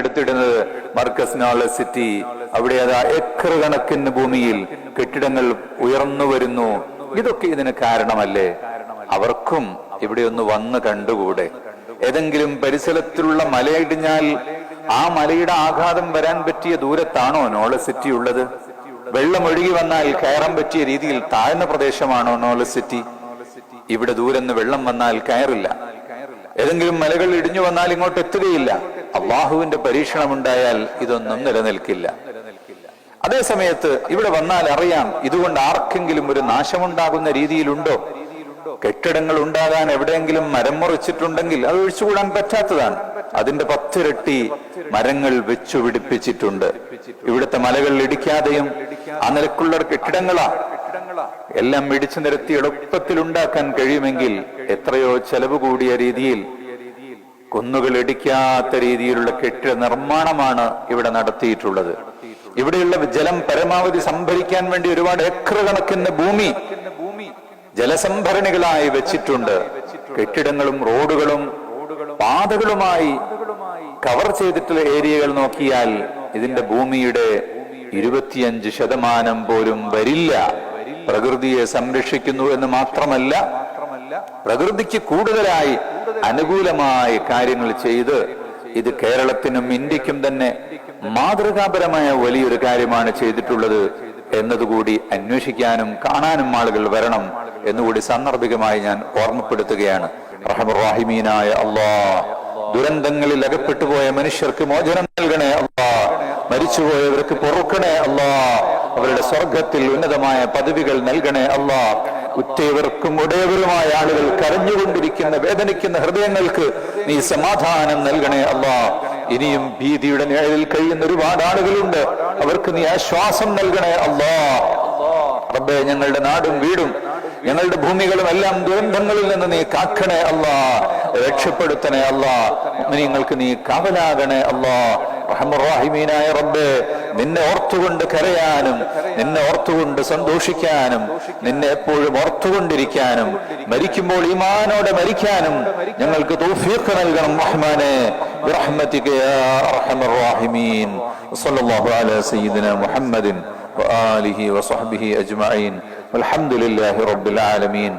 എടുത്തിടുന്നത് Markaz നോള city. അവിടെ അതാ acre കണക്കിന് ഭൂമിയിൽ കെട്ടിടങ്ങൾ ഉയർന്നു വരുന്നു. ഇതൊക്കെ ഇതിന് കാരണമല്ലേ? അവർക്കും ഇവിടെ ഒന്ന് വന്ന് കണ്ടുകൂടെ? ഏതെങ്കിലും പരിസരത്തിലുള്ള മലയിടിഞ്ഞാൽ ആ മലയുടെ ആഘാതം വരാൻ പറ്റിയ ദൂരത്താണോ നോള സിറ്റി ഉള്ളത്? വെള്ളം ഒഴുകി വന്നാൽ കയറാൻ പറ്റിയ രീതിയിൽ താഴ്ന്ന പ്രദേശമാണോ നോള സിറ്റി? ഇവിടെ ദൂരെന്ന് വെള്ളം വന്നാൽ കയറില്ല. ഏതെങ്കിലും മലകൾ ഇടിഞ്ഞു വന്നാൽ ഇങ്ങോട്ട് എത്തുകയില്ല. അള്ളാഹുവിന്റെ പരീക്ഷണമുണ്ടായാൽ ഇതൊന്നും നിലനിൽക്കില്ല. അതേ സമയത്ത് ഇവിടെ വന്നാൽ അറിയാം ഇതുകൊണ്ട് ആർക്കെങ്കിലും ഒരു നാശമുണ്ടാകുന്ന രീതിയിലുണ്ടോ? കെട്ടിടങ്ങൾ ഉണ്ടാകാൻ എവിടെയെങ്കിലും മരം മുറിച്ചിട്ടുണ്ടെങ്കിൽ അത് ഒഴിച്ചുകൂടാൻ പറ്റാത്തതാണ്. അതിന്റെ പത്തിരട്ടി മരങ്ങൾ വെച്ചു പിടിപ്പിച്ചിട്ടുണ്ട്. ഇവിടുത്തെ മലകൾ ഇടിക്കാതെയും ആ നിലക്കുള്ള കെട്ടിടങ്ങളാ. എല്ലാം ഇടിച്ചു നിരത്തി എളുപ്പത്തിൽ ഉണ്ടാക്കാൻ കഴിയുമെങ്കിൽ എത്രയോ ചെലവ് കൂടിയ രീതിയിൽ കുന്നുകൾ ഇടിക്കാത്ത രീതിയിലുള്ള കെട്ടിട നിർമ്മാണമാണ് ഇവിടെ നടത്തിയിട്ടുള്ളത്. ഇവിടെയുള്ള ജലം പരമാവധി സംഭരിക്കാൻ വേണ്ടി ഒരുപാട് ഏക്കർ കണക്കിന് ഭൂമി ജലസംഭരണികളായി വെച്ചിട്ടുണ്ട്. കെട്ടിടങ്ങളും റോഡുകളും പാതകളുമായി കവർ ചെയ്തിട്ടുള്ള ഏരിയകൾ നോക്കിയാൽ ഇതിന്റെ ഭൂമിയുടെ ഇരുപത്തിയഞ്ച് ശതമാനം പോലും വരില്ല. പ്രകൃതിയെ സംരക്ഷിക്കുന്നു എന്ന് മാത്രമല്ല പ്രകൃതിക്ക് കൂടുതലായി അനുകൂലമായ കാര്യങ്ങൾ ചെയ്ത് ഇത് കേരളത്തിനും ഇന്ത്യക്കും തന്നെ മാതൃകാപരമായ വലിയൊരു കാര്യമാണ് ചെയ്തിട്ടുള്ളത് എന്നതുകൂടി അന്വേഷിക്കാനും കാണാനും ആളുകൾ വരണം എന്നുകൂടി സാന്ദർഭികമായി ഞാൻ ഓർമ്മപ്പെടുത്തുകയാണ്. റഹമുറാഹിമീനായ അള്ളാ ദുരന്തങ്ങളിൽ അകപ്പെട്ടുപോയ മനുഷ്യർക്ക് മോചനം നൽകണേ അള്ളാ. മരിച്ചുപോയവർക്ക് പൊറുക്കണേ അള്ളാ. അവരുടെ സ്വർഗത്തിൽ ഉന്നതമായ പദവികൾ നൽകണേ അള്ളാ. ഉറ്റയവർക്കും ഉടയവരുമായ ആളുകൾ കരഞ്ഞുകൊണ്ടിരിക്കുന്ന വേദനിക്കുന്ന ഹൃദയങ്ങൾക്ക് നീ സമാധാനം നൽകണേ അല്ല ഇനിയും ഭീതിയുടെ നിഴലിൽ കഴിയുന്ന ഒരുപാട് ആളുകളുണ്ട്. അവർക്ക് നീ ആശ്വാസം നൽകണേ അല്ലാ റബ്ബെ ഞങ്ങളുടെ നാടും വീടും ഞങ്ങളുടെ ഭൂമികളും എല്ലാം ദുരന്തങ്ങളിൽ നിന്ന് നീ കാക്കണേ അല്ലാ രക്ഷപ്പെടുത്തണേ അല്ലാ നിങ്ങൾക്ക് നീ കാവലാകണേ അല്ലാ റഹമുറാഹിമീനായ റബ്ബേ നിന്നെ ഓർത്തുകൊണ്ട് കരയാനും നിന്നെ ഓർത്തുകൊണ്ട് സന്തോഷിക്കാനും നിന്നെ എപ്പോഴും ഓർത്തുകൊണ്ടിരിക്കാനും മരിക്കുമ്പോൾ ഈമാനോടെ മരിക്കാനും ഞങ്ങൾക്ക് തൗഫീഖ് നൽകണം റഹ്മാനെ برحمتك يا ارحم الراحمين وصلى الله على سيدنا محمد وآله وصحبه أجمعين والحمد لله رب العالمين